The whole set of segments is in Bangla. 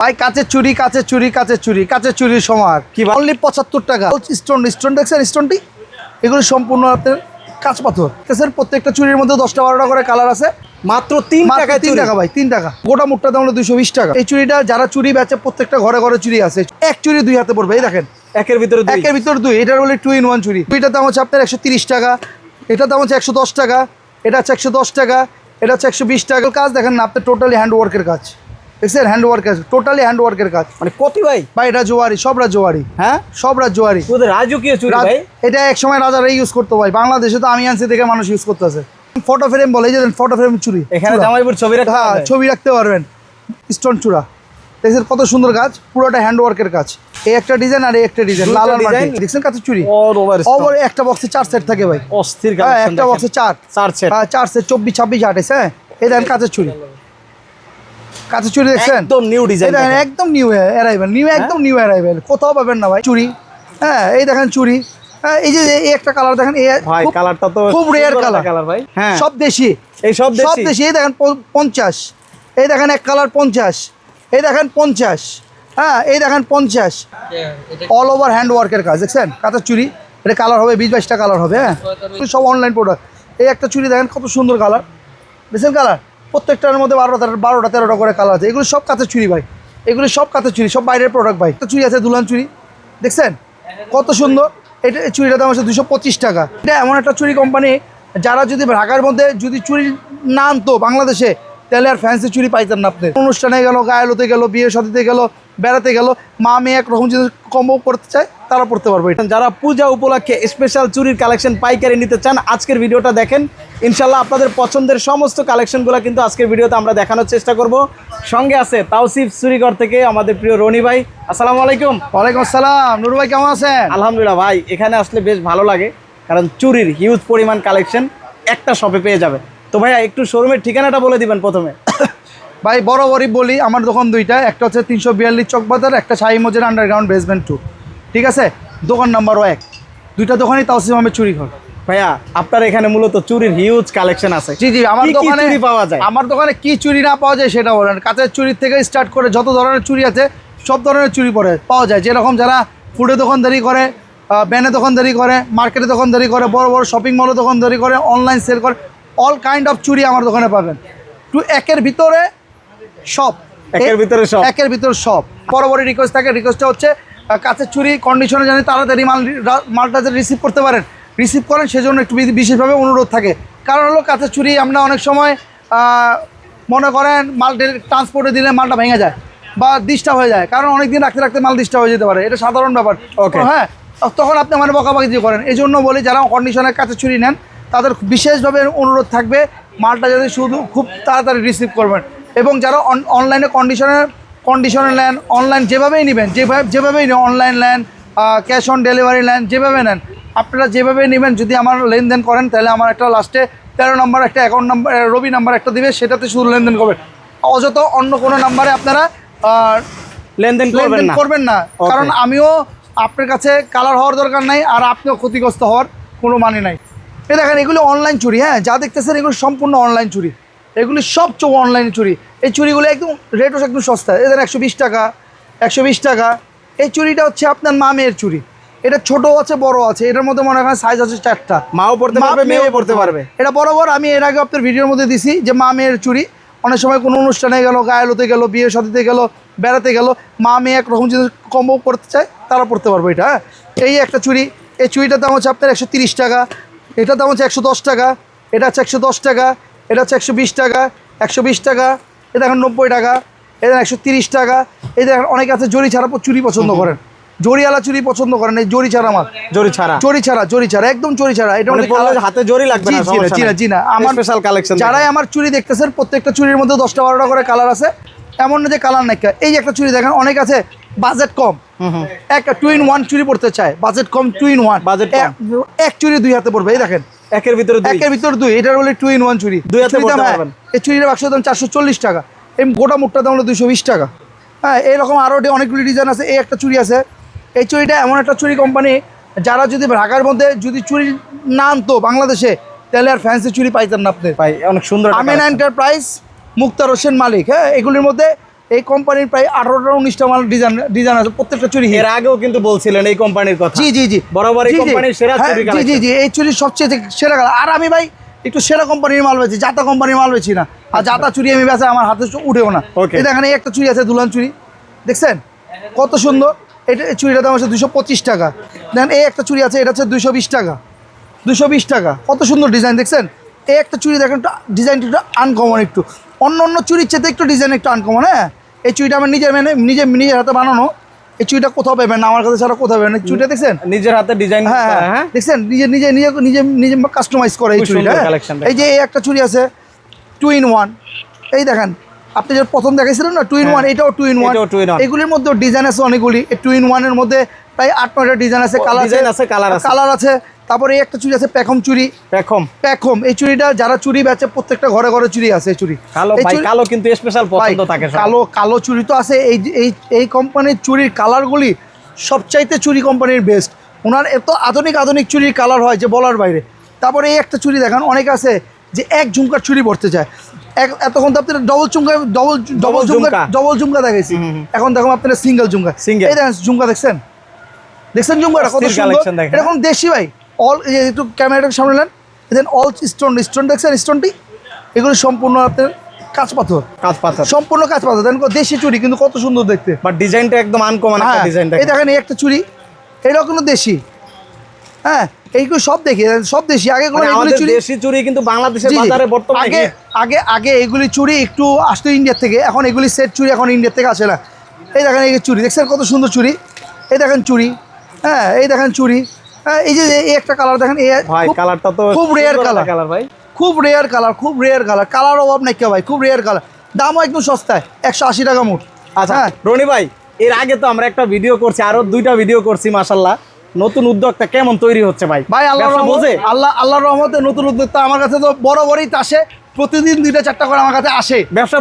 ভাই কাচের চুরি কাচের চুরি কাচের চুরি কাচের চুরির সমার কি অনলি পঁচাত্তর টাকা। স্টোন স্টোন দেখছেন? স্টোনটি এগুলো সম্পূর্ণ আপনার কাঁচ পাথর। কাছের প্রত্যেকটা চুরির মধ্যে দশটা বারোটা করে কালার আছে। মাত্র তিন টাকায় তিন টাকা ভাই তিন টাকা। গোটা মুখটা দাম হলো দুশো বিশ টাকা। এই চুরিটা যারা চুরি বেচে প্রত্যেকটা ঘরে ঘরে চুরি আছে। এক চুরি দুই হাতে পড়বে এই দেখেন। একের ভিতরে একের ভিতর দুই। এটার বলে টু ইন ওয়ান চুরি। দুইটার দাম হচ্ছে আপনার একশো তিরিশ টাকা। এটার দাম হচ্ছে একশো দশ টাকা। এটা হচ্ছে একশো দশ টাকা। এটা হচ্ছে একশো বিশ টাকার কাজ দেখেন না আপনার টোটালি হ্যান্ড ওয়ার্কের কাজ। দেখছেন হ্যান্ড ওয়ার্কের টোটালি হ্যান্ড ওয়ার্কের কাজ। মানে কত ভাই? ভাই এটা জোয়ারি সব রাজ জোয়ারি। হ্যাঁ? সব রাজ জোয়ারি। তোদের রাজকীয় চুরি ভাই। এটা এক সময় রাজারা ইউজ করতো ভাই। বাংলাদেশে তো আমি আনছি দেখে মানুষ ইউজ করতেছে। ফটো ফ্রেম বলে যে ফটো ফ্রেম চুরি। এখানে জামাইপুর ছবি রাখা হ্যাঁ ছবি রাখতে পারবেন। স্টোন চূড়া। দেখছেন কত সুন্দর কাজ? পুরোটা হ্যান্ড ওয়ার্কের কাজ। এই একটা ডিজাইন আর এই একটা ডিজাইন লাল আর মাটি। দেখছেন কাছে চুরি? ওভার একটা বক্সে চার সেট থাকে ভাই। অস্থির হ্যাঁ একটা বক্সে চার। চার সেট হ্যাঁ চার সেট চব্বিশ ছাব্বিশ আঠাশ হ্যাঁ? এই দেখেন কাঁচের চুরি। কাঁচের চুরি দেখছেন? একদম নিউ ডিজাইন একদম নিউ অ্যারাইভেল নিউ? একদম নিউ অ্যারাইভেল কোথাও পাবেন না ভাই চুরি। হ্যাঁ এই দেখেন চুরি। হ্যাঁ এই যে এই একটা কালার দেখেন এই ভাই খুব- কালারটা তো খুব রেয়ার কালার কালার ভাই। হ্যাঁ। সব দেশি। এই সব সব দেশি। দেশি। এই দেখেন প- পঞ্চাশ। এই দেখেন এক কালার পঞ্চাশ। এই দেখেন পঞ্চাশ। হ্যাঁ এই দেখেন পঞ্চাশ। অল ওভার হ্যান্ড ওয়ার্কের কাজ দেখছেন? কাঁচের চুরি। এটা কালার হবে বিশ বাইশটা কালার হবে হ্যাঁ? সব অনলাইন প্রোডাক্ট এই একটা চুরি দেখেন কত সুন্দর কালার দেখছেন কালার প্রত্যেকটার মধ্যে বারোটা বারোটা তেরোটা করে কালার আছে। এগুলো সব কাঁচের চুরি ভাই। এগুলো সব কাঁচের চুরি সব বাইরের প্রোডাক্ট ভাই। চুরি আছে দুলান চুরি দেখছেন? কত সুন্দর। এটা চুরিটার দাম আছে দুশো পঁচিশ টাকা। এটা এমন একটা চুরি কোম্পানি যারা যদি ঢাকার মধ্যে যদি চুরি না আনতো বাংলাদেশে তাহলে আর ফ্যান্সি চুরি পাইতেন না আপনি। অনুষ্ঠানে গেল গায়েলোতে গেল বিয়ে সাথীতে গেল বেড়াতে গেল মা মেয়ে একরকম যদি কম্বো করতে চায় তারা পড়তে পারবে যারা পূজা উপলক্ষে স্পেশাল চুরির কালেকশন পাইকারি নিতে চান আজকের ভিডিওটা দেখেন। ইনশাল্লাহ আপনাদের পছন্দের সমস্ত কালেকশনগুলো কিন্তু আজকের ভিডিওতে আমরা দেখানোর চেষ্টা করব। সঙ্গে আছে তাওসিফ চুরিঘর থেকে আমাদের প্রিয় রনি ভাই। আসসালামু আলাইকুম। ওয়ালাইকুম আসসালাম। নুরু ভাই কেমন আছেন? আলহামদুলিল্লাহ ভাই এখানে আসলে বেশ ভালো লাগে। কারণ চুরির হিউজ পরিমাণ কালেকশন একটা শপে পেয়ে যাবে তো ভাইয়া একটু শোরুমের ঠিকানাটা বলে দিবেন প্রথমে। ভাই বরাবরই বলি আমার দোকান দুইটা একটা হচ্ছে তিনশো বিয়াল্লিশ চকবাজার একটা শাহি মজুর আন্ডারগ্রাউন্ড বেসমেন্ট টু ঠিক আছে? দোকান নাম্বারও এক দুইটা দোকানই তাওসিম আহমেদ চুরি ঘর ভাইয়া আপনার এখানে মূলত চুরির হিউজ কালেকশন আছে। জি জি আমার দোকানে চুরি পাওয়া যায়? আমার দোকানে কি চুরি না পাওয়া যায় সেটা বলেন। কাঁচের চুরির থেকে স্টার্ট করে যত ধরনের চুরি আছে সব ধরনের চুরি পড়ে পাওয়া যায়। যেরকম যারা ফুডে দোকানদারি করে ব্যানে দোকানদারি করে মার্কেটে দোকানদারি করে বড় বড় শপিং মলে দোকানদারি করে অনলাইন সেল করে অল কাইন্ড অফ চুরি আমার দোকানে পাবেন। টু একের ভিতরে সব। একের ভিতরে সব। একের ভিতরে সব। বরাবরই রিকোয়েস্ট থাকে রিকোয়েস্টটা হচ্ছে কাঁচের চুরি কন্ডিশনে জানি তাড়াতাড়ি মাল মালটা যে রিসিভ করতে পারেন। রিসিভ করেন সেজন্য একটু বিশেষভাবে অনুরোধ থাকে। কারণ হলো কাঁচের চুরি আমরা অনেক সময় মনে করেন মাল ট্রান্সপোর্টে দিলে মালটা ভেঙে যায় বা ডিস্টার্ব হয়ে যায়। কারণ অনেক দিন রাখতে রাখতে মাল ডিস্টার্ব হয়ে যেতে পারে। এটা সাধারণ ব্যাপার। ওকে হ্যাঁ তখন আপনি মানে বকাবাকি দিয়ে করেন। এই জন্য বলি যারা কন্ডিশনের কাছে চুরি নেন তাদের বিশেষভাবে অনুরোধ থাকবে মালটা যাতে শুধু খুব তাড়াতাড়ি রিসিভ করবেন। এবং যারা অনলাইনে কন্ডিশনের কন্ডিশনে নেন অনলাইন যেভাবেই নেবেন যেভাবে যেভাবেই নেন অনলাইন নেন ক্যাশ অন ডেলিভারি নেন যেভাবে নেন আপনারা যেভাবে নেবেন যদি আমার লেনদেন করেন তাহলে আমার একটা লাস্টে তেরো নম্বর একটা অ্যাকাউন্ট নাম্বার রবি নাম্বার একটা দিবে সেটাতে শুধু লেনদেন করবেন। অযথ অন্য কোনো নাম্বারে আপনারা লেনদেন করবেন করবেন না। কারণ আমিও আপনার কাছে কালার হওয়ার দরকার নাই আর আপনিও ক্ষতিগ্রস্ত হওয়ার কোনো মানে নাই। এ দেখেন এগুলো অনলাইন চুরি হ্যাঁ? যা দেখতেছেন এগুলো সম্পূর্ণ অনলাইন চুরি। এগুলি সব চৌ অনলাইন চুরি। এই চুরিগুলো একদম রেটও একদম সস্তা এদের একশো বিশ টাকা একশো বিশ টাকা। এই চুরিটা হচ্ছে আপনার মা মেয়ের চুরি। এটা ছোট আছে বড় আছে এটার মধ্যে মনে করেন সাইজ আছে চারটা। মাও পড়তে পারবে মেয়েও পড়তে পারবে। এটা বরাবর আমি এর আগে আপনার ভিডিওর মধ্যে দিছি যে মা মেয়ের চুরি। অনেক সময় কোনো অনুষ্ঠানে গেল গায়েলোতে গেল বিয়ে সাথীতে গেল বেড়াতে গেল মা মেয়ে একরকম যদি কম্বো করতে চায় তারা পড়তে পারবে এটা হ্যাঁ? এই একটা চুরি। এই চুরিটার দাম হচ্ছে আপনার একশো তিরিশ টাকা। এটার দাম হচ্ছে একশো দশ টাকা এটা হচ্ছে একশো দশ টাকা এটা হচ্ছে একশো বিশ টাকা একশো বিশ টাকা এটা এখন নব্বই টাকা এটা একশো তিরিশ টাকা এই দেখেন অনেকে আছে জরি ছাড়া চুরি পছন্দ করেন। জরিওয়ালা চুরি পছন্দ করেন এই জরি ছাড়া মাল জরি ছাড়া? চুরি ছাড়া চুরি ছাড়া একদম চুরি ছাড়া। এটা মানে হাতে জরি লাগবে না, জি না জি আমার স্পেশাল কালেকশন যারাই আমার চুরি দেখতেছেন প্রত্যেকটা চুরির মধ্যে দশটা বারোটা করে কালার আছে। এমন না যে কালার নাই এই যে একটা চুরি দেখেন অনেক আছে বাজেট কম। একটা টু ইন ওয়ান চুরি পড়তে চায়। বাজেট কম টু ইন ওয়ান কম। এক চুরি দুই হাতে পড়বে এই দেখেন। একের ভিতরে দুই। একের ভিতর দুই এটার বলে টু ইন ওয়ান চুরি। দুই হাতে হ্যাঁ, পারবেন। এই চুরির বাক্স দাম চারশো চল্লিশ টাকা। এই গোটা মুখটা দাম হলো দুশো বিশ টাকা। হ্যাঁ এরকম আরও অনেকগুলি ডিজাইন আছে এই একটা চুরি আছে। এই চুরিটা এমন একটা চুরি কোম্পানি যারা যদি ঢাকার মধ্যে যদি চুরি না আনতো বাংলাদেশে তাহলে আর ফ্যান্সি চুরি পাইতেন না আপনি। ভাই অনেক সুন্দর আমেন। এন্টারপ্রাইজ মুক্তার হোসেন মালিক হ্যাঁ এগুলির মধ্যে এই কোম্পানির প্রায় আঠারোটা উনিশটা মাল ডিজাইন ডিজাইন আছে প্রত্যেকটা চুরি এর আগেও কিন্তু বলছিলেন এই কোম্পানির কথা। জি জি জি। বরাবর এই। কোম্পানির সেরা হ্যাঁ, চুরি জি জি জি এই চুরি সবচেয়ে সেরা আর আমি ভাই একটু সেরা কোম্পানির মাল বেছি জাতা কোম্পানির মাল বেছি না। আর জাতা চুরি আমি বেচা আমার হাতে উঠেও না. এই দেখেন এই একটা চুরি আছে দুলান চুরি। দেখছেন? কত সুন্দর। এটা এই চুরিটার দাম আছে দুশো পঁচিশ টাকা। দেখেন এই একটা চুরি আছে এটা হচ্ছে দুশো বিশ টাকা। দুশো বিশ টাকা। কত সুন্দর ডিজাইন দেখছেন? এই একটা চুরি দেখেন একটু ডিজাইনটা একটু আনকমন একটু। অন্য অন্য চুরির চেয়ে একটু ডিজাইন একটু আনকমন হ্যাঁ? এই চুরিটা আমার নিজের মানে নিজে নিজের হাতে বানানো। এই চুরিটা কোথাও পাবেন না আমার কাছে ছাড়া কোথাও পাবেন চুরিটা দেখছেন? নিজের হাতে ডিজাইন হ্যাঁ হ্যাঁ। দেখছেন? নিজে নিজে নিজে নিজে নিজে কাস্টমাইজ করে এই চুড়িটা হ্যাঁ? এই যে এই একটা চুড়ি আছে টু ইন ওয়ান এই দেখেন আপনি যে প্রথম দেখাইছিলেন না টু ইন ওয়ান এটাও টু ইন ওয়ান হ্যাঁ। এগুলির মধ্যেও ডিজাইন আছে অনেকগুলি। এই টু ইন ওয়ানের মধ্যে প্রায় আট নয়টা ডিজাইন আছে কালার আছে। কালার আছে। তারপরে এই একটা চুরি আছে প্যাকম চুরি পেখম প্যাকম এই চুরিটা যারা চুরি বেচে প্রত্যেকটা ঘরে ঘরে চুরি আছে এই চুড়ি। কালো ভাই কালো কিন্তু স্পেশাল পছন্দ থাকে। কালো কালো চুরি তো আছে। এই এই এই কোম্পানির চুরির কালারগুলি সবচাইতে চুরি কোম্পানির বেস্ট ওনার এত আধুনিক আধুনিক চুরির কালার হয় যে বলার বাইরে। তারপরে এই একটা চুরি দেখান অনেক আছে যে এক ঝুমকার চুরি ভরতে চায়। এক এতক্ষণ তো আপনার ডবল ঝুমকা ডবল ডবল ঝুমকা। ডবল ঝুমকা দেখাইছি। হুম। এখন দেখুন আপনার সিঙ্গেল ঝুমকা। Single। এই দেখেন ঝুমকা দেখছেন? দেখছেন ঝুমকাটা কত সুন্দর? এটা এখন দেশি ভাই? অল একটু ক্যামেরাটা সামনে নেন দেন অল স্টোন স্টোন দেখছেন স্টোনটি এগুলো সম্পূর্ণ আপনার কাঁচ পাথর। সম্পূর্ণ পাথর। দেন দেশি চুরি কিন্তু কত সুন্দর দেখতে। বাট ডিজাইনটা একদম আনকমন একটা হ্যাঁ ডিজাইন এই দেখেন এই একটা চুরি। এটাও কিন্তু দেশি। হ্যাঁ এইগুলো সব দেখি সব দেশি। আগে কোনো এগুলি মানে আমাদের চুরি দেশি চুরি কিন্তু বাংলাদেশের। বাজারে বর্তমানে আগে আগে আগে এগুলি চুরি একটু আসতো ইন্ডিয়ার থেকে। এখন এগুলি সেট চুরি এখন ইন্ডিয়ার থেকে আসে না। এই দেখেন এই চুরি। দেখছেন কত সুন্দর চুরি? এই দেখেন চুরি। হ্যাঁ এই দেখেন চুরি। হ্যাঁ এই যে এই একটা কালার দেখেন ভাই কালারটা তো খুব রেয়ার কালার কালার ভাই। খুব রেয়ার কালার খুব রেয়ার কালার কালার অভাব নাই ভাই খুব রেয়ার কালার দামও একদম সস্তায় একশো আশি টাকা মুঠ আচ্ছা হ্যাঁ। রনি ভাই এর আগে তো আমরা একটা ভিডিও করছি আরও দুইটা ভিডিও করছি মাশাল্লাহ নতুন উদ্যোগটা কেমন তৈরি হচ্ছে ভাই? ভাই আল্লাহ বোঝে? আল্লাহ আল্লাহর রহমতে নতুন উদ্যোক্তা আমার কাছে তো বড় বড়ই আসে। প্রতিদিন দুইটা চারটা করে আমার কাছে আসে। ব্যবসা।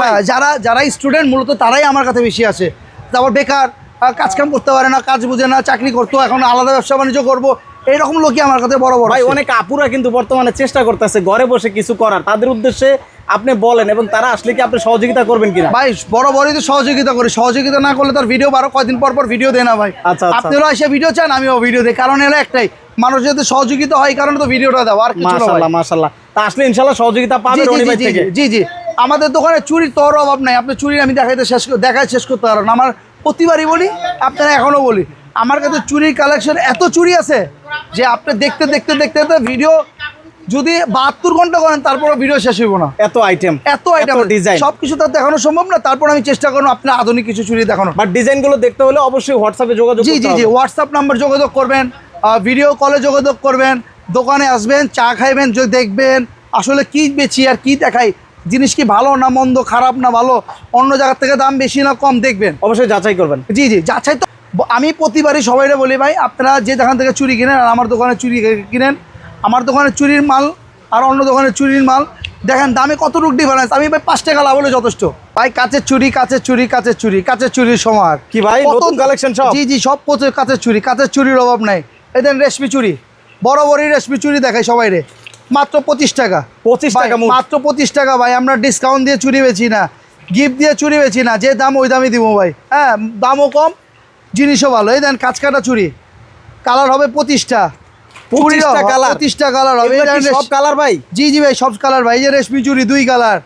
হ্যাঁ, যারা যারা স্টুডেন্ট মূলত তারাই আমার কাছে বেশি আসে। তারপর বেকার আহ, কাজ কাম করতে পারে না কাজ বুঝে না চাকরি করতো এখন আলাদা ব্যবসা বাণিজ্য করব। এইরকম লোকই আমার কাছে বড় বড় ভাই অনেক আপুরা কিন্তু বর্তমানে চেষ্টা করতেছে ঘরে বসে কিছু করার। তাদের উদ্দেশ্যে আপনি বলেন এবং তারা আসলে কি আপনি সহযোগিতা করবেন কিনা? ভাই বড় বড়ই তো সহযোগিতা করি। সহযোগিতা না করলে তার ভিডিও বারো কয়দিন পর পর ভিডিও দেয় না ভাই। আচ্ছা, আচ্ছা। আপনারা এসে ভিডিও চান আমিও ভিডিও দিই। কারণ এলো একটাই মানুষ যাতে সহযোগিতা হয় কারণে তো ভিডিওটা দেওয়া আর কিছু না ভাই। মাশাল্লাহ মাশাল্লাহ। তা আসলে ইনশাল্লাহ সহযোগিতা পাবে জি, জি, রনি ভাই থেকে? জি জি। আমাদের দোকানে চুরির তোর অভাব নাই। আপনি চুরি আমি দেখাইতে শেষ দেখাই শেষ করতে পারবেন না। আমার প্রতিবারই বলি আপনারা এখনও বলি। আমার কাছে চুরির কালেকশন এত চুরি আছে যে আপনি দেখতে দেখতে দেখতে দেখতে ভিডিও যদি বাহাত্তর ঘণ্টা করেন তারপরে ভিডিও শেষ হইব না। এত আইটেম এত আইটেম ডিজাইন সব কিছু তার দেখানো সম্ভব না তারপর আমি চেষ্টা করব আপনার আধুনিক কিছু চুরি দেখানো বাট ডিজাইনগুলো দেখতে হলে অবশ্যই হোয়াটসঅ্যাপে যোগাযোগ জি জি জি হোয়াটসঅ্যাপ নাম্বার যোগাযোগ করবেন ভিডিও কলে যোগাযোগ করবেন দোকানে আসবেন চা খাইবেন যে দেখবেন আসলে কি বেচি আর কি দেখাই জিনিস কি ভালো না মন্দ খারাপ না ভালো অন্য জায়গার থেকে দাম বেশি না কম দেখবেন? অবশ্যই যাচাই করবেন। জি জি যাচাই তো আমি প্রতিবারই সবাইরে বলি ভাই আপনারা যে যেখান থেকে চুরি কিনেন আর আমার দোকানে চুরি কিনেন আমার দোকানে চুরির মাল আর অন্য দোকানে চুরির মাল দেখেন দামে কতটুকু ডিফারেন্স আমি ভাই পাঁচ টাকা লাভ হলে যথেষ্ট। ভাই কাচের চুরি কাচের চুরি কাচের চুরি কাচের চুরির সমার কি ভাই নতুন কালেকশন সব? জি জি সব প্রচুর কাচের চুরি কাচের চুরির অভাব নাই। এদের রেশমি চুরি বড় বড়ই রেশমি চুরি দেখায় সবাই রে মাত্র পঁচিশ টাকা। পঁচিশ টাকা মাত্র পঁচিশ টাকা ভাই আমরা ডিসকাউন্ট দিয়ে চুরি বেছি না। গিফট দিয়ে চুরি বেছি না যে দাম ওই দামই দিব ভাই। হ্যাঁ দামও কম জিনিসও ভালো। এই দেন কাঁচ কাটা চুরি। কালার হবে পঁচিশটা। 25টা colour? পঁচিশটা কালার হবে। সব কালার ভাই? জি জি ভাই সব কালার ভাই। এই যে রেশমি চুরি দুই কালার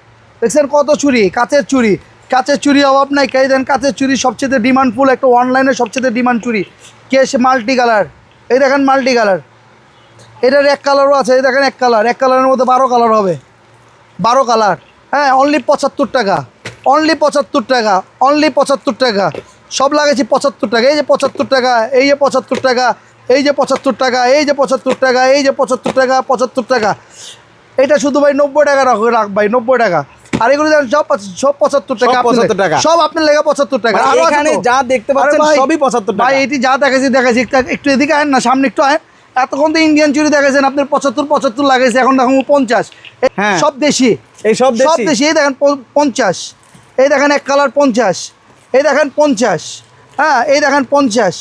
দেখছেন কত চুরি? কাচের চুরি। কাচের চুরি অভাব নাই। কে দেন কাচের চুরি সবচেয়ে ডিমান্ড ফুল একটা অনলাইনে সবচেয়ে ডিমান্ড চুরি। কে সে মাল্টি কালার এই দেখেন মাল্টি কালার এটার এক কালারও আছে এই দেখেন এক কালার এক কালারের মধ্যে বারো কালার হবে। বারো কালার হ্যাঁ অনলি পঁচাত্তর টাকা অনলি পঁচাত্তর টাকা অনলি পঁচাত্তর টাকা। সব লাগাইছি পঁচাত্তর টাকা এই যে পঁচাত্তর টাকা এই যে পঁচাত্তর টাকা এই যে পঁচাত্তর টাকা এই যে পঁচাত্তর টাকা এই যে পঁচাত্তর টাকা পঁচাত্তর টাকা। এটা শুধু ভাই নব্বই টাকা রাখ রাখ ভাই নব্বই টাকা। আর এগুলো সব সব পঁচাত্তর টাকা 75 টাকা। সব আপনার লেগে পঁচাত্তর টাকা। মানে আরও এখানে যা দেখতে পাচ্ছেন সবই 75 টাকা। ভাই এটি যা দেখাইছি দেখাইছি একটু- একটু এদিকে আয়েন না সামনে একটু আয়েন। এতক্ষণ তো ইন্ডিয়ান চুরি দেখাইছেন আপনার পঁচাত্তর পঁচাত্তর লাগাইছে এখন দেখুন পঞ্চাশ। হ্যাঁ। সব দেশি। এই সব সব দেশি। এই দেখেন পঞ্চাশ। এই দেখেন এক কালার পঞ্চাশ। এই দেখেন পঞ্চাশ। হ্যাঁ এই দেখেন পঞ্চাশ।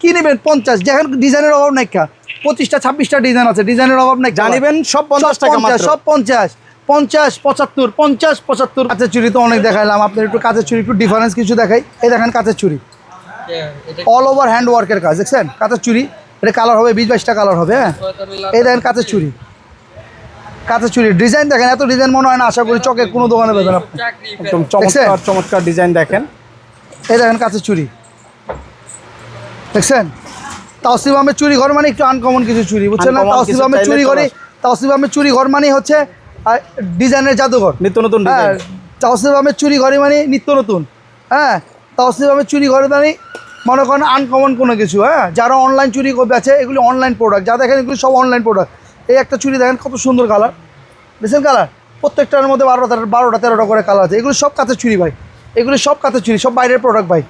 কি নেবেন পঞ্চাশ? দেখেন ডিজাইনের অভাব নাই কা। পঁচিশটা ছাব্বিশটা ডিজাইন আছে ডিজাইনের অভাব নাই জানিবেন সব 50 টাকা সব পঞ্চাশ। পঞ্চাশ পঁচাত্তর পঞ্চাশ পঁচাত্তর। কাঁচের চুরি তো অনেক দেখাইলাম আপনার একটু কাঁচের চুরি একটু ডিফারেন্স কিছু দেখাই। এই দেখেন কাঁচের চুরি। অল ওভার হ্যান্ড ওয়ার্কের কাজ দেখছেন? কাঁচের চুরি। এটা কালার হবে বিশ বাইশটা কালার হবে হ্যাঁ? এই দেখেন কাঁচের চুরি কাঁচের চুরি ডিজাইন দেখেন এত ডিজাইন মনে হয় না আশা করি চকে কোনো দোকানে পেবেন আপনি। একদম চমৎকার চমৎকার ডিজাইন দেখেন। এই দেখেন কাঁচের চুরি দেখছেন? তাওসিফ আহমেদ চুরি ঘর মানে একটু আনকমন কিছু চুরি বুঝছেন না? তাওসিফ আহমেদ চুরি ঘরে তাওসিফ আহমেদ চুরি ঘর মানে হচ্ছে ডিজাইনের জাদুঘর। নিত্য নতুন হ্যাঁ তাওসিফ আহমেদ চুরি ঘরে মানে নিত্য নতুন। হ্যাঁ তাওসিফ আহমেদ চুরি ঘরে মানে মনে করেন আনকমন কোনো কিছু হ্যাঁ? যারা অনলাইন চুরি আছে, এগুলি অনলাইন প্রোডাক্ট যা দেখেন এগুলি সব অনলাইন প্রোডাক্ট এই একটা চুরি দেখেন, কত সুন্দর কালার দেখছেন কালার প্রত্যেকটার মধ্যে বারোটা বারোটা, তেরোটা করে কালার আছে। এগুলো সব কাঁচের চুরি ভাই। এগুলো সব কাঁচের চুরি, সব বাইরের প্রোডাক্ট ভাই।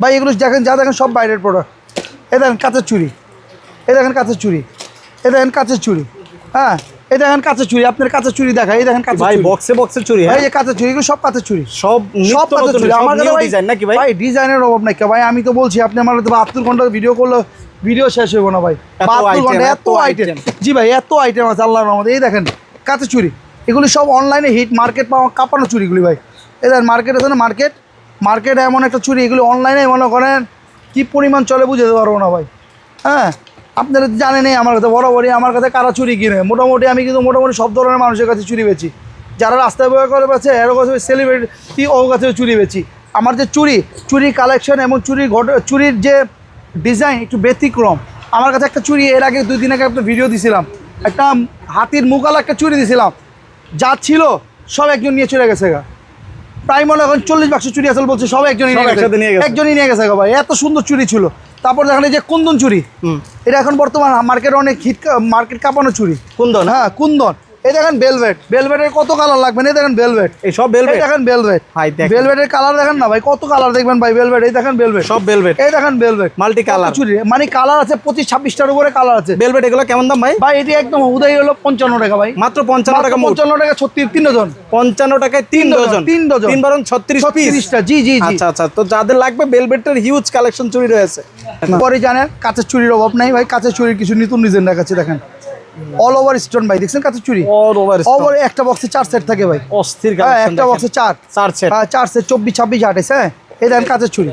ভাই, এগুলো দেখেন, যা দেখেন সব বাইরের প্রোডাক্ট এ দেখেন কাঁচের চুরি। এ দেখেন কাঁচের চুরি। এ দেখেন কাঁচের চুরি। হ্যাঁ? এই দেখেন কাঁচের চুরি আপনার কাঁচের চুরি দেখা এই দেখেন কাঁচের ভাই বক্সে বক্সে চুরি ভাই হ্যাঁ? এই যে কাঁচের চুরি সব কাঁচের চুরি। সব সব নতুন চুরি। আমার কাছে ডিজাইন নাকি ভাই? ভাই ডিজাইনের অভাব নাই ভাই? আমি তো বলছি আপনি আমার বাহাত্তর ঘণ্টা ভিডিও করলে ভিডিও শেষ হইব না ভাই। এত বাহাত্তর item, ঘণ্টা এত আইটেম জি ভাই এত আইটেম আছে আল্লাহর রহমতে। এই দেখেন কাঁচের চুরি। এগুলি সব অনলাইনে হিট মার্কেট পাওয়া কাঁপানো চুরিগুলি ভাই। এই দেখেন মার্কেট আছে না মার্কেট মার্কেট এমন একটা চুরি এগুলি অনলাইনে মনে করেন কি পরিমাণ চলে বুঝতে পারব না ভাই। হ্যাঁ? আপনারা তো জানেনই আমার কাছে বরাবরই আমার কাছে কারা চুরি কিনে? মোটামুটি আমি কিন্তু মোটামুটি সব ধরনের মানুষের কাছে চুরি বেছি যারা রাস্তায় বয়ে করে বেছে এর কাছে সেলিব্রিটি ও কাছে চুরি বেছি আমার যে চুরি চুরি কালেকশন এবং চুরির ঘট চুরির যে ডিজাইন একটু ব্যতিক্রম আমার কাছে একটা চুরি এর আগে দুই দিন আগে একটা ভিডিও দিছিলাম। একটা হাতির মুকাল একটা চুরি দিছিলাম। যা ছিল সব একজন নিয়ে চলে গেছে গা। প্রায় মনে এখন চল্লিশ বাক্স চুরি আসল বলছে সব একজনই। একজনই নিয়ে গেছে গা ভাই। এত সুন্দর চুরি ছিল। তারপর দেখেন এই যে কুন্দন চুরি। হুম। এটা এখন বর্তমান মার্কেটে অনেক হিট মার্কেট কাঁপানো চুরি। কুন্দন? হ্যাঁ কুন্দন। এই দেখেন বেলভেট বেলভেটের কত কালার লাগবে এই দেখেন বেলভেট এই সব বেলভেট দেখেন বেলভেট ভাই দেখেন। বেলভেটের কালার দেখেন না ভাই? কত কালার দেখবেন ভাই বেলভেট এই দেখেন বেলভেট সব বেলভেট এই দেখেন বেলভেট মাল্টি কালার মানে কালার আছে পঁচিশ ছাব্বিশটার উপরে কালার আছে। বেলভেট এগুলো কেমন দাম ভাই? ভাই এটি একদম উদয় হলো পঞ্চান্ন টাকা ভাই। মাত্র পঞ্চান্ন টাকা পঞ্চান্ন টাকা ছত্রিশ তিন ডজন। পঞ্চান্ন টাকায় তিন ডজন, তিন ডজন। তিন বারণ ছত্রিশ ছত্রিশটা জি জি জি। আচ্ছা আচ্ছা। তো যাদের লাগবে বেলভেটের হিউজ কালেকশন চুরি রয়েছে। পরে জানেন কাঁচের চুরির অভাব নাই ভাই। কাঁচের চুরির কিছু নতুন ডিজাইন দেখাচ্ছে দেখেন। অল ওভার স্টোন ভাই দেখছেন কাঁচের চুরি? অল ওভার ওভার একটা বক্সে চার সেট থাকে ভাই। অস্থির হ্যাঁ একটা বক্সে চার। চার সেট হ্যাঁ চার সেট চব্বিশ ছাব্বিশ আঠাইশ হ্যাঁ? এই দেখেন কাঁচের চুরি।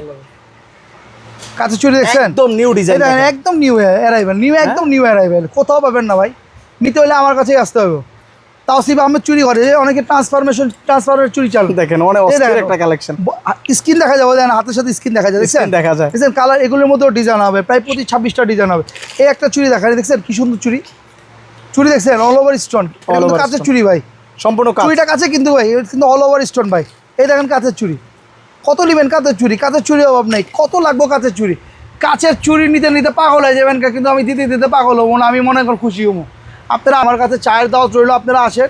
কাঁচের চুরি দেখছেন? একদম নিউ ডিজাইন একদম নিউ অ্যারাইভেল নিউ? একদম নিউ অ্যারাইভেল কোথাও পাবেন না ভাই। নিতে হলে আমার কাছেই আসতে হবে। তাওসিফ আহমেদ চুরি করে। অনেকে ট্রান্সফরমেশন ট্রান্সফারের চুরি চালু। দেখেন অনেক অস্থির। একটা কালেকশন স্ক্রিন দেখা যাবে দেখেন হাতের সাথে স্ক্রিন দেখা যায় দেখছেন? দেখা যায়। দেখছেন কালার এগুলোর মধ্যেও ডিজাইন হবে। প্রায় পঁচিশ ছাব্বিশটা ডিজাইন হবে। এই একটা চুরি দেখা যায় দেখছেন? কি সুন্দর চুরি। চুরি দেখছেন? অল ওভার স্টোন কাঁচের। চুরি ভাই। সম্পূর্ণ চুরিটা কাছে কিন্তু ভাই কিন্তু অল ওভার স্টোন ভাই। এই দেখেন কাঁচের চুরি কত নেবেন কাঁচের চুরি কাঁচের চুরি অভাব নেই। কত লাগবো কাঁচের চুরি কাঁচের চুরি নিতে নিতে পাগল হয়ে যাবেন কিন্তু আমি দিতে দিতে পাগল হব না আমি মনে কর খুশি হব। আপনারা আমার কাছে চায়ের দাওয়াত রইল আপনারা আসেন।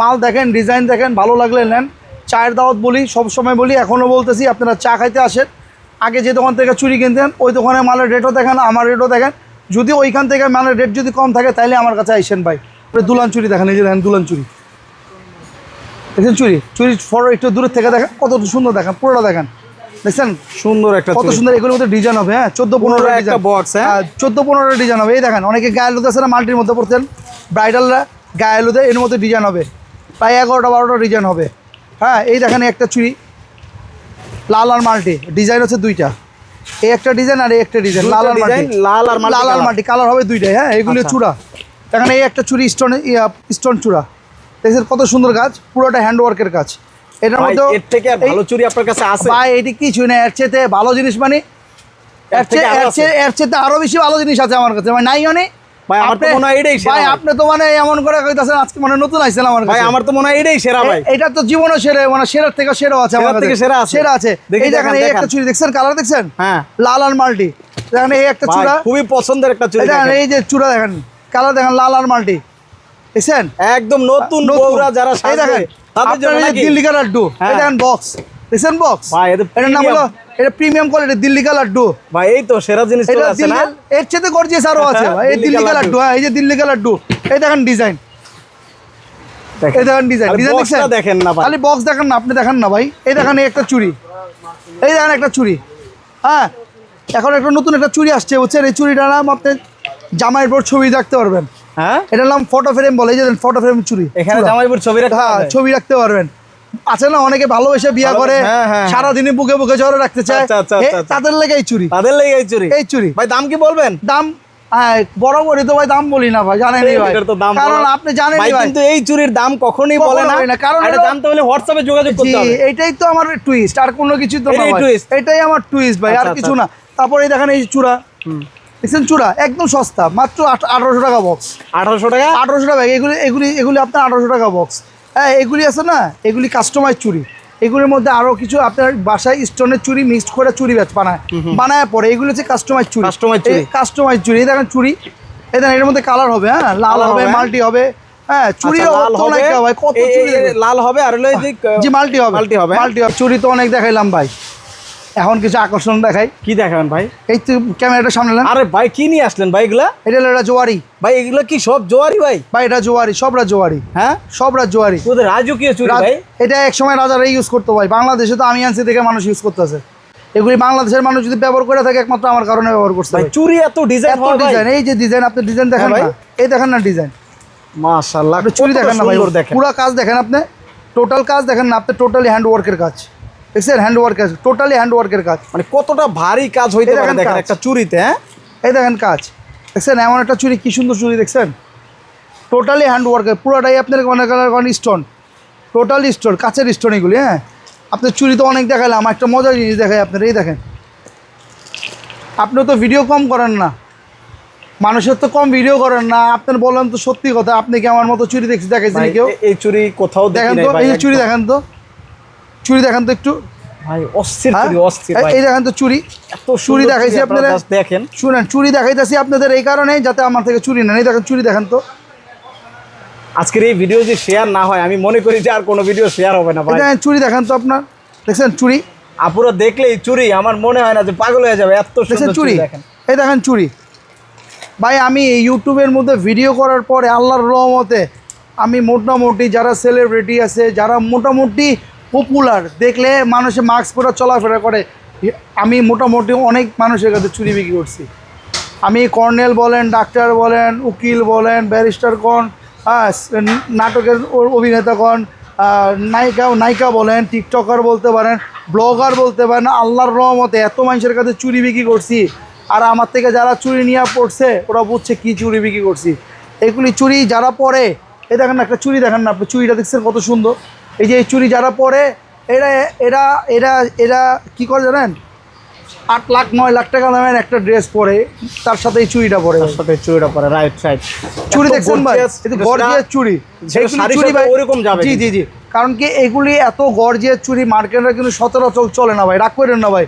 মাল দেখেন ডিজাইন দেখেন ভালো লাগলে নেন। চায়ের দাওয়াত বলি সব সময় বলি এখনও বলতেছি আপনারা চা খাইতে আসেন। আগে যে দোকান থেকে চুরি কিনতেন ওই দোকানে মালের রেটও দেখেন আমার রেটও দেখেন। যদি ওইখান থেকে মানে রেট যদি কম থাকে তাহলে আমার কাছে আইসেন ভাই। দুলান চুরি দেখেন এই যে দেখেন দুলান চুরি। দেখছেন চুরি? চুরি ফটো একটু দূরের থেকে দেখেন কত সুন্দর দেখেন পুরোটা দেখেন। দেখছেন? সুন্দর একটা কত সুন্দর এগুলোর মধ্যে ডিজাইন হবে হ্যাঁ? চোদ্দ পনেরো একটা ডিজাইন box, হ্যাঁ? চোদ্দ পনেরো ডিজাইন হবে। এই দেখেন অনেকে গায়ে আছে না মাল্টির মধ্যে পড়তেন ব্রাইডালরা গায়ে আলুতে এর মধ্যে ডিজাইন হবে। প্রায় এগারোটা বারোটা ডিজাইন হবে। হ্যাঁ এই দেখেন একটা চুরি। লাল আর মাল্টি ডিজাইন হচ্ছে দুইটা। এই একটা ডিজাইন আর এই একটা ডিজাইন লাল আর মাটি লাল আর লাল আর মাটি কালার হবে দুইটাই হ্যাঁ? এগুলো আচ্ছা। চূড়া। এখানে এই একটা চুরি স্টোন স্টোন চূড়া। দেখছেন কত সুন্দর কাজ পুরোটা হ্যান্ডওয়ার্কের কাজ। এটার মধ্যে এর থেকে আর ভালো চুরি আপনার কাছে আছে? ভাই এটি কিছু না এর চেয়ে ভালো জিনিস মানে এর চেয়ে আরও এর চেয়ে আরও বেশি ভালো জিনিস আছে আমার কাছে। মানে নাই মানে ভাই, আমার তো মনে হয় এটাই সেরা ভাই ভাই। আপনি তো মানে এমন করে কইতাছেন আজকে মানে নতুন আইছেন আমার ভাই আমার তো মনে হয় এটাই সেরা ভাই। এটা তো জীবনে সেরা মানে সেরার থেকে সেরা আছে আমার থেকে সেরা আছে? সেরা আছে। এই দেখেন এই একটা চুড়ি দেখছেন কালার দেখছেন? হ্যাঁ। লাল আর মাল্টি। দেখেন এই একটা চূড়া। খুবই পছন্দের একটা এই দেখেন। এই যে চূড়া দেখেন কালার দেখেন লাল আর মাল্টি। দেখছেন? একদম নতুন। বউরা যারা সাজবে তাদের জন্য? দিল্লি কালার ডু এই হ্যাঁ। দেখেন বক্স দেখছেন বক্স ভাই এটার নাম হলো এটা প্রিমিয়াম কোয়ালিটি দিল্লি কালার ডু ভাই এই তো সেরা জিনিস চলে আসছে না? এর চেয়ে গর্জিয়াস আরও আছে ভাই। এই দিল্লি কালার ডু হ্যাঁ এই যে দিল্লি কালার ডু এই দেখেন ডিজাইন এই দেখেন ডিজাইন ডিজাইন দেখছেন? দেখেন না ভাই। খালি বক্স দেখেন না আপনি দেখেন না ভাই। এই দেখেন এই একটা চুড়ি। এই দেখেন একটা চুড়ি। হ্যাঁ এখন একটা নতুন একটা চুড়ি আসছে বুঝছেন? এই চুড়িটা নাম আপনি জামাইয়ের পর ছবি দেখতে পারবেন। হ্যাঁ? এটার নাম ফটো ফ্রেম বলে এই যে ফটো ফ্রেম চুরি এখানে চূড়া। জামাইপুর ছবি রাখা হ্যাঁ ছবি রাখতে পারবেন। আছে না? অনেকে ভালোবেসে বিয়া করে হ্যাঁ, হ্যাঁ, বুকে বুকে ঝড়ে রাখতে চায়। আচ্ছা, আচ্ছা, আচ্ছা। তাদের লেগে এই চুরি। তাদের লেগে এই চুরি? এই চুরি। ভাই দাম কি বলবেন? দাম বরাবরই তো ভাই দাম বলি না ভাই জানেনই ভাই। কারণ আপনি জানেনই ভাই ভাই। কিন্তু এই চুরির দাম কখনোই কখনো বলে না। কারণ এটা জানতে হলে হোয়াটসঅ্যাপে যোগাযোগ করতে হবে। এটাই তো আমার টুইস্ট আর কোনো কিছু তো না এটাই আমার টুইস্ট ভাই আর কিছু। না। তারপরে দেখেন এই চূড়া। দেখছেন চূড়া? একদম সস্তা মাত্র আঠারোশো টাকা বক্স আঠারোশো টাকা? আঠারোশো টাকা এগুলি এগুলি এগুলি আপনার আঠারোশো টাকা বক্স হ্যাঁ এগুলি আছে না? এগুলি কাস্টমাইজ চুরি এগুলির মধ্যে আরও কিছু আপনার বাসায় স্টোনের চুরি মিক্সড করে চুরি বানায় বানায় পরে এগুলি হচ্ছে কাস্টমাইজ চুরি কাস্টমাইজ চুরি কাস্টমাইজ চুরি এই দেখেন চুরি এই দেখেন এর মধ্যে কালার হবে হ্যাঁ? লাল হবে। মাল্টি হবে। হ্যাঁ চুরি আচ্ছা, লাল হবে। কত চুরি লাল হবে আর যে মাল্টি হবে। মাল্টি হবে। মাল্টি হবে। চুরি তো অনেক দেখাইলাম ভাই। এখন কিছু আকর্ষণ দেখাই। কি দেখাবেন ভাই? এই তো ক্যামেরাটা সামনে নেন। আরে ভাই কি নিয়ে আসলেন ভাই এগুলা? এটা হলো জোয়ারি। ভাই এগুলো কি সব জোয়ারি ভাই? ভাই এটা জোয়ারি সবরা জোয়ারি। হ্যাঁ? সবরা জোয়ারি। তোদের রাজকীয় চুরি ভাই। এটা এক সময় রাজারা ইউজ করতো ভাই। বাংলাদেশে তো আমি আনছি দেখে মানুষ ইউজ করতেছে। এগুলি বাংলাদেশের মানুষ যদি ব্যবহার করে থাকে একমাত্র আমার কারণে ব্যবহার করছে ভাই। চুরি এত ডিজাইন এত ডিজাইন এই যে ডিজাইন আপনি ডিজাইন দেখেন হ্যাঁ ভাই। না এই দেখেন না ডিজাইন মাশাআল্লাহ আপনি চুরি দেখেন না ভাই। দেখেন। পুরো কাজ দেখেন আপনি। টোটাল কাজ দেখেন না আপনি টোটালি হ্যান্ড ওয়ার্কের কাজ। দেখছেন হ্যান্ড ওয়ার্কের টোটালি হ্যান্ড ওয়ার্কের কাজ। মানে কতটা ভারী কাজ হইতে পারে দেখেন একটা চুরিতে হ্যাঁ? এই দেখেন কাজ। দেখছেন এমন একটা চুরি কি সুন্দর চুরি দেখছেন? টোটালি হ্যান্ড ওয়ার্কের পুরোটাই আপনার মনে করেন স্টোন টোটালি স্টোন কাছের স্টোন এগুলি হ্যাঁ? আপনার চুরি তো অনেক দেখালাম একটা মজার জিনিস দেখাই আপনার এই দেখেন। আপনি তো ভিডিও কম করেন না। মানুষের তো কম ভিডিও করেন না। আপনার বলেন তো সত্যি কথা আপনি কি আমার মতো চুরি দেখছি দেখাইছেন ভাই, কেউ? এই চুরি কোথাও দেখেন তো এই চুরি দেখেন তো। চুরি দেখেন তো একটু। ভাই অস্থির হ্যাঁ? চুরি অস্থির ভাই। এই দেখেন তো চুরি। এত চুরি দেখাইছি আপনারা দেখেন। শুনেন চুরি দেখাইতেছি আপনাদের এই কারণে যাতে আমার থেকে চুরি নেন। এই দেখেন চুরি দেখেন তো। আজকের এই ভিডিও যে শেয়ার না হয় আমি মনে করি যে আর কোনো ভিডিও শেয়ার হবে না ভাই। দেখেন চুরি দেখেন তো আপনার। দেখছেন চুরি? আপুরা দেখলেই চুরি আমার মনে হয় না যে পাগল হয়ে যাবে এত সুন্দর চুরি? চুরি দেখেন। এই দেখেন চুরি। ভাই আমি ইউটিউবের মধ্যে ভিডিও করার পরে আল্লাহর রহমতে আমি মোটামুটি যারা সেলিব্রিটি আছে যারা মোটামুটি পপুলার দেখলে মানুষে মাস্ক পরে চলাফেরা করে। আমি মোটামুটি অনেক মানুষের কাছে চুরি বিক্রি করছি। আমি কর্নেল বলেন ডাক্তার বলেন উকিল বলেন ব্যারিস্টার কন হ্যাঁ, নাটকের অভিনেতা কন নায়িকা নায়িকা বলেন টিকটকার বলতে পারেন ব্লগার বলতে পারেন আল্লাহর রহমতে এত মানুষের কাছে চুরি বিক্রি করছি। আর আমার থেকে যারা চুরি নিয়ে পড়ছে ওরা বুঝছে কি চুরি বিক্রি করছি। এগুলি চুরি যারা পরে এ দেখেন না একটা চুরি দেখেন না আপনি চুরিটা দেখছেন কত সুন্দর। এই যে এই চুরি যারা পরে এরা এরা এরা এরা কি করে জানেন? আট লাখ নয় লাখ টাকা দামের একটা ড্রেস পরে তার সাথে এই চুরিটা পরে। তার সাথে চুরিটা পরে রাইট সাইড চুরি দেখছেন ভাই? এটা গর্জিয়াস চুরি। ভাই। ওরকম যাবে জি জি জি। কারণ কি এগুলি এত গর্জিয়াস চুরি মার্কেটরা কিন্তু সচরাচর চলে না ভাই। রাগ করেন না ভাই।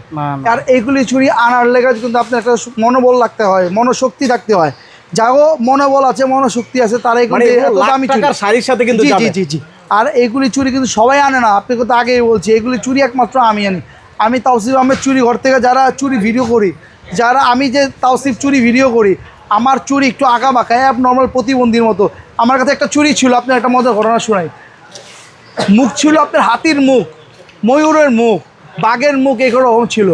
আর এইগুলি চুরি আনার লেগে কিন্তু আপনার একটা মনোবল রাখতে হয় মনোশক্তি থাকতে হয়। যাগো মনোবল আছে মনোশক্তি আছে তারাই মানে কিন্তু এত দামি চুরি। শাড়ির সাথে কিন্তু জি জি জি। আর এইগুলি চুরি কিন্তু সবাই আনে না। আপনি কিন্তু আগেই বলছি, এগুলি চুরি একমাত্র আমি আনি। আমি তাওসিফ আহমেদ চুরি ঘর থেকে যারা চুরি ভিডিও করি, যারা আমি যে তাওসিফ চুরি ভিডিও করি, আমার চুরি একটু আঁকা বাঁকা অ্যাপ নর্মাল প্রতিবন্ধীর মতো। আমার কাছে একটা চুরি ছিল, আপনার একটা মজার ঘটনা শোনাই। মুখ ছিল আপনার হাতির মুখ, ময়ূরের মুখ, বাঘের মুখ, এরকম ছিল।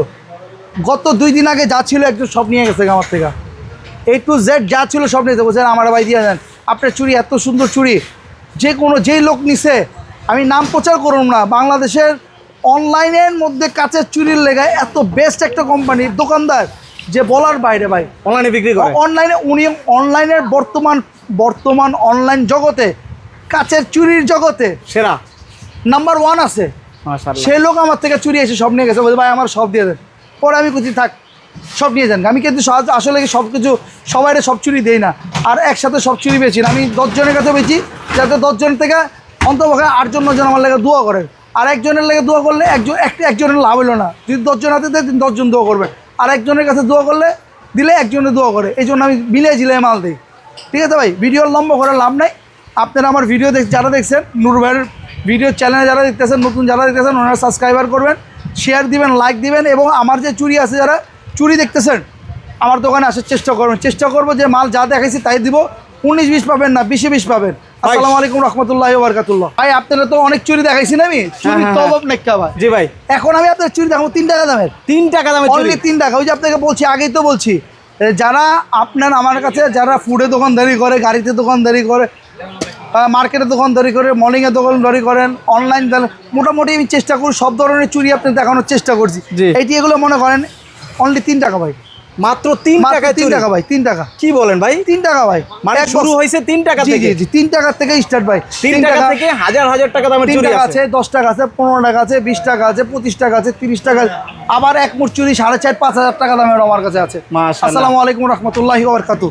গত দুই দিন আগে যা ছিল একজন সব নিয়ে গেছে আমার থেকে। এ টু জেড যা ছিল সব নিয়ে বলছেন আমার ভাই দিয়ে দেন। আপনার চুরি এত সুন্দর চুরি যে কোনো যেই লোক নিছে আমি নাম প্রচার করুন না। বাংলাদেশের অনলাইনের মধ্যে কাচের চুরির লেগায় এত বেস্ট একটা কোম্পানির দোকানদার যে বলার বাইরে ভাই। অনলাইনে বিক্রি করে। অনলাইনে উনি অনলাইনের বর্তমান বর্তমান অনলাইন জগতে কাচের চুরির জগতে সেরা। নাম্বার ওয়ান আছে। সেই লোক আমার থেকে চুরি এসে সব নিয়ে গেছে। বলছে ভাই আমার সব দিয়ে দেন পরে আমি কুচি থাক সব নিয়ে যান। আমি কিন্তু আসলে কি সব কিছু সবাই সব চুরি দেই না। আর একসাথে সব চুরি বেছি না। আমি দশজনের কাছে বেছি যাতে দশজন থেকে অন্তপক্ষে আটজন নজন আমার লেগে দোয়া করে। আর একজনের লেগে দোয়া করলে একজন একটা একজনের লাভ হলো না। যদি দশজন হাতে দেয় দশজন দোয়া করবে। আর একজনের কাছে দোয়া করলে, দিলে একজনে দোয়া করে। এই জন্য আমি বিলে জিলে মাল দিই। ঠিক আছে ভাই? ভিডিও লম্বা করে লাভ নাই। আপনারা আমার ভিডিও দেখ যারা দেখছেন, নূর ভাইয়ের ভিডিও চ্যানেলে যারা দেখতেছেন, নতুন যারা দেখতেছেন, ওনারা সাবস্ক্রাইবার করবেন শেয়ার দিবেন লাইক দিবেন, এবং আমার যে চুরি আছে, যারা চুরি দেখতেছেন, আমার দোকানে আসার চেষ্টা করবেন। চেষ্টা করব যে মাল যা দেখাইছি তাই দিব। উনিশ বিশ পাবেন না বিশে বিশ পাবেন। আসসালামু আলাইকুম রহমতুল্লাহ বারকাতুল্লাহ ভাই আপনারা তো অনেক চুরি দেখাইছি না আমি? চুরি হ্যাঁ, তো হ্যাঁ। নেক্কা ভাই? জি ভাই। এখন আমি আপনার চুরি দেখাবো তিন টাকা দামের। তিন টাকা দামের চুরি। অনলি তিন টাকা। ওই যে আপনাকে বলছি আগেই তো বলছি যারা আপনার আমার কাছে যারা ফুডে দোকানদারি করে গাড়িতে দোকানদারি করে মার্কেটে দোকানদারি করে মর্নিংয়ে দোকানদারি করেন অনলাইন মোটামুটি আমি চেষ্টা করি সব ধরনের চুরি আপনি দেখানোর চেষ্টা করছি। জি। এইটি এগুলো মনে করেন অনলি তিন টাকা ভাই। মাত্র তিন টাকা তিন টাকা ভাই তিন টাকা। কি বলেন ভাই? তিন টাকা ভাই। মানে শুরু হয়েছে তিন টাকা থেকে। জি তিন টাকার থেকে স্টার্ট ভাই। তিন টাকা থেকে হাজার হাজার টাকা দামের তিন চুরি টাকা আছে। দশ টাকা আছে পনেরো টাকা আছে বিশ টাকা আছে পঁচিশ টাকা আছে তিরিশ টাকা আছে। আবার এক মুঠ চুরি সাড়ে চার পাঁচ হাজার টাকা দামের আমার কাছে আছে। আসসালামু আলাইকুম রহমতুল্লাহি ওবরকাতু